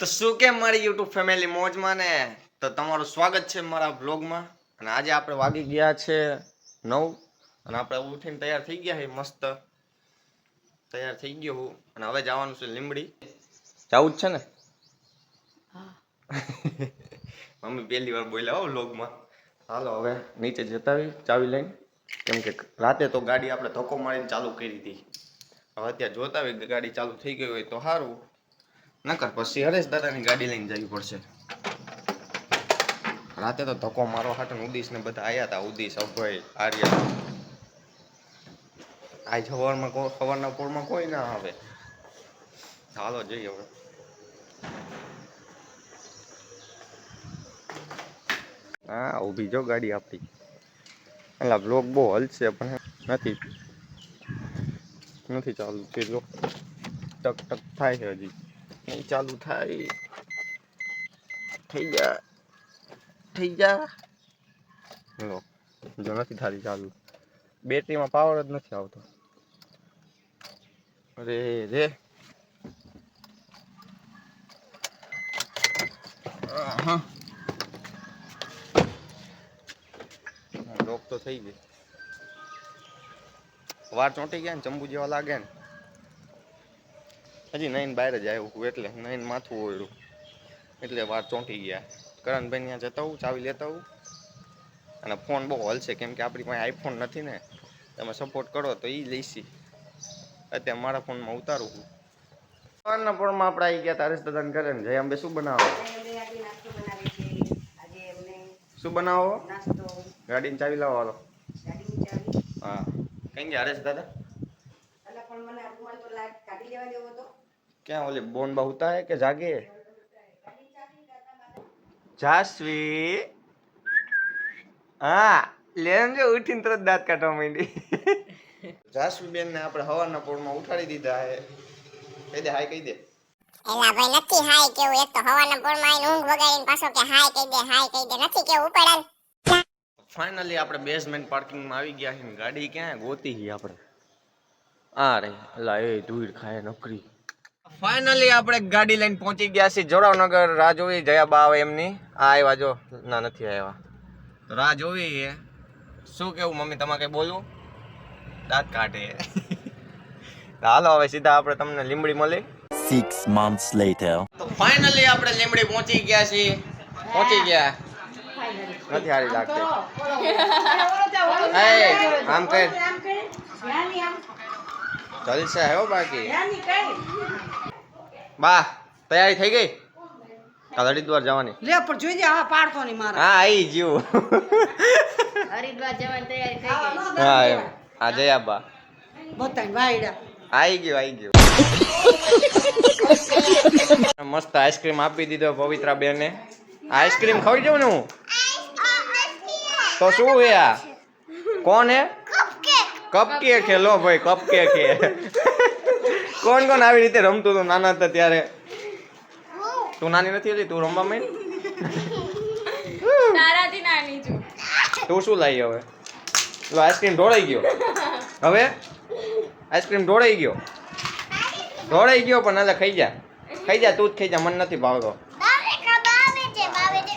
તો શું કેમ મારી યુટ્યુબ ફેમિલી મોજમાં ને? તો તમારું સ્વાગત છે મારા બ્લોગમાં અને આજે આપણે વાગી ગયા છે નવ અને આપણે ઉઠીને તૈયાર થઈ ગયા છે મસ્ત. તૈયાર થઈ ગયો હું. અને હવે જવાનું છે લીમડી જવું જ છે ને? મમ્મી પહેલી વાર બોલ્યા હો બ્લોગમાં હાલો હવે નીચે જતા આવી ચાવી લઈને. કેમ કે રાતે તો ગાડી આપણે ધક્કો મારીને ચાલુ કરી હતી હવે અત્યારે જોતા હોય ગાડી ચાલુ થઈ ગઈ હોય તો સારું. નકર પછી હરેશ દાદાની ગાડી લઈને જવી પડશે. રાતે તો ધક્કો મારો હાટન ઉદીશ ને બધા આયા હતા ઉદીશ અભય, આર્ય. આજ સવારમાં સવારના પોળમાં કોઈ ના આવે. ચાલો જઈએ હવે. હા, ઊભી જો ગાડી આપી એટલે બ્લોક બહુ હલશે પણ નથી. નથી ચાલુ તે જો ટક ટક થાય છે હજી. નહીં ચાલુ થાય થઈ જા થઈ જા લો જો નથી થતી ચાલુ બેટરીમાં પાવર જ નથી આવતો અરે રે હા લોક તો થઈ ગઈ વાર ચોંટી ગયા ને ચંબુ જેવા લાગે ને હજી નાઈન બહાર જ આવ્યું એટલે નઈન માથું ઓળ્યું એટલે વાર ચોંટી ગયા. કરણભાઈ ત્યાં જતા હું ચાવી લેતા હું અને ફોન બહુ હલશે, કેમ કે આપણી પાસે આઈફોન નથી ને. તમે સપોર્ટ કરો તો એ લઈશી. અત્યારે મારા ફોનમાં ઉતારું હું સવારના પોળમાં આપણે આવી ગયા તારે દાદાને ઘરે ને. જય અંબે, શું બનાવો? શું બનાવો? ગાડીની ચાવી લાવો, હાલો. હા. કઈ ગયા હરેશ દાદા? ક્યાં ઓલી બોન બા હોતા है કે જાગે જાસવી હા લેન જો ઉઠીને તરત દાંત કાઢવા માંડી જાસવી બેન ને આપણે હવાના પોળમાં ઉઠાડી દીધા હે। કહી દે હાય કહી દે। એલા ભાઈ નથી હાય કેવું? એક તો હવાના પોળમાં આવીને ઊંઘ વગાડીને પાછો કે હાય કહી દે હાય કહી દે નથી કેવું? ઉપડાલ ફાઇનલી આપણે બેઝમેન્ટ પાર્કિંગમાં આવી ગયા છીએ ગાડી ક્યાં ગોતી ગઈ આપણે? આ રે અલા એ ધૂળ ખાય નકરી. ફાઇનલી આપણે ગાડી લઈને પહોંચી ગયા છીએ જોરાવનગર રાહ જોવી જયા બા આવે એમની. આ આવ્યા જો. ના નથી આવ્યા. તો રાહ જોવી એ શું કેવું મમ્મી તમારે કઈ બોલવું? દાંત કાઢે. હાલો હવે સીધા આપણે તમને લીમડી મળી. Six months later. તો ફાઇનલી આપણે લીમડી પહોંચી ગયા છીએ. પહોંચી ગયા. નથી હારી લાગતી. એ આમ કર જલસા હે બાકી. બા તૈયારી થઈ ગઈ? કાલ હરિદ્વાર જવાની. લે પણ જોઈજે આ પાડતો નહીં મારા. હા આઈ જીવ હરિદ્વાર જવાની તૈયારી થઈ ગઈ. હા એમ. આ જયા બા બતાઈ વાયડા. આઈ ગયો આઈ ગયો. મસ્ત આઈસ્ક્રીમ આપી દીધો પવિત્રા બેને. આઈસ્ક્રીમ ખાવી દઉં ને હું? તો શું હે આ? કોણ હે? કપકેક કે લો ભાઈ કપ કે. કે કોણ કોણ આવી રીતે રમતું હતું નાના હતા ત્યારે? તું નાની નથી હતી તું રમવા માંડ. તારાથી નાની છું. તું શું લાવી હવે? લો આઈસ્ક્રીમ ઢોળાઈ ગયો. હવે? આઈસ્ક્રીમ ઢોળાઈ ગયો. ઢોળાઈ ગયો પણ એટલે ખાઈ જા. ખાઈ જા તું જ ખાઈ જા મને નથી ભાવતો બાવે કા બાવે છે બાવે છે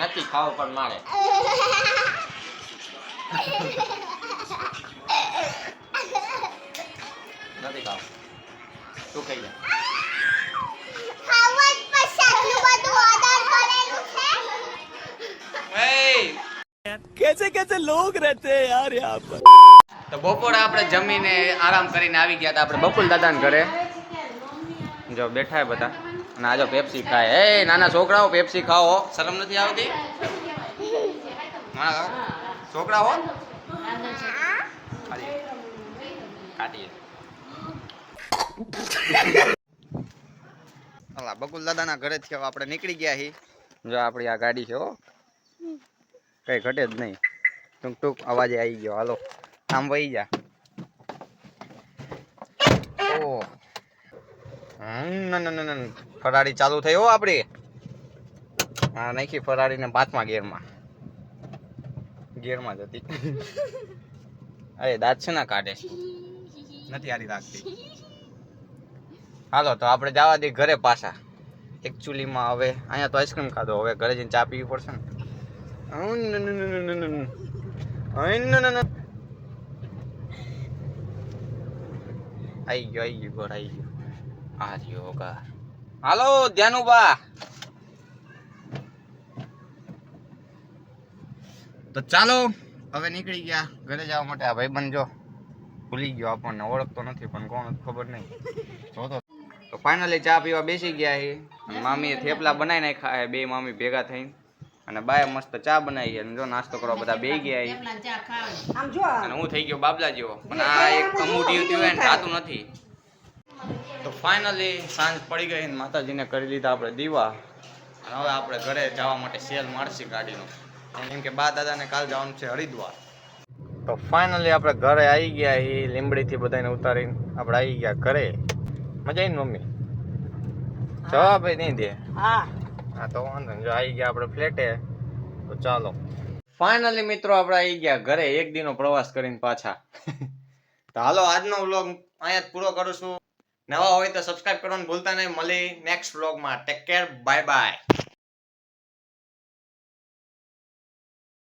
નથી ખાવો પણ મારે નથી ખાવ તું ખાઈ જા ખાવા જ પછી આટલું બધું ઓર્ડર કરેલું છે कैसे कैसे लोग रहते हैं यार यहाँ पर તો બપોરે આપણે જમીને આરામ કરીને આવી ગયા હતા આપણે બકુલ દાદાને ઘરે જો બેઠા હે બધા અને આજે પેપ્સી ખાય. એ, નાના છોકરાઓ પેપ્સી ખાઓ. શરમ નથી આવતી? છોકરાઓ? કાઢીએ. હાલા બકુલ દાદાના ઘરેથી હવે આપણે નીકળી ગયા હી. જો આપણી આ ગાડી છે હો. કઈ ઘટે જ નહીં. ટૂંક ટૂંક અવાજે આવી ગયો. હાલો, આમ વહી જા ઓ હમ, ન ન ન ન ફરારી ચાલુ થઈ હો આપણી હા નાખી ફરારીને પાંચમા ગેરમાં. ગેરમાં જ હતી. અરે, દાંત છે ના કાઢે. નથી હારી રાખતી. હાલો, તો આપણે જવા દઈએ ઘરે પાછા. એકચ્યુઅલીમાં હવે અહીંયા તો આઈસ્ક્રીમ ખાધો. હવે ઘરે જઈને ચા પીવી પડશે ને. આઈ ગયો આઈ ગયો ઘર આઈ ગયો. આ યોગા હાલો ધ્યાનુબા તો ચાલો હવે નીકળી ગયા. ઘરે જવા માટે આ ભાઈ બનજો ભૂલી ગયો આપણને ઓળખતો નથી પણ કોણ ખબર નહીં. જોતો તો. ફાઇનલી ચા પીવા બેસી ગયા છે અને મામીએ થેપલા બનાવી નાખ્યા બે મામી ભેગા થઈને. અને બાય મસ્ત ચા બનાવી છે. અને જો નાસ્તો કરવા બધા બે ગયા છે થેપલા ને ચા ખાવાની. આમ જો આ. અને હું થઈ ગયો બાબલા જેવો પણ આ એક થયું હોય ને થતું નથી. તો ફાઇનલી સાંજ પડી ગઈ ને માતાજીને કરી લીધા આપણે દીવા. અને હવે આપણે ઘરે જવા માટે સેલ મારશી ગાડીનો. કેમ કે બા દાદાને કાલ જવાનું છે હરિદ્વાર. તો ફાઇનલી આપણે ઘરે આવી ગયા એ લીમડીથી બધાને ઉતારીને આપણે આવી ગયા ઘરે. મજા આવી ને મમ્મી? જવાબ નહીં દે? હા. હા તો વાંધો જો આવી ગયા આપણે ફ્લેટે તો ચાલો. ફાઇનલી મિત્રો આપણે આવી ગયા ઘરે એક દિનનો પ્રવાસ કરીને પાછા. તો હાલો આજનો વ્લોગ અહીંયા જ પૂરો કરું છું. નવા હોય તો સબસ્ક્રાઇબ કરવાનું ભૂલતા નહીં. મળી નેક્સ્ટ વ્લોગમાં ટેક કેર બાય બાય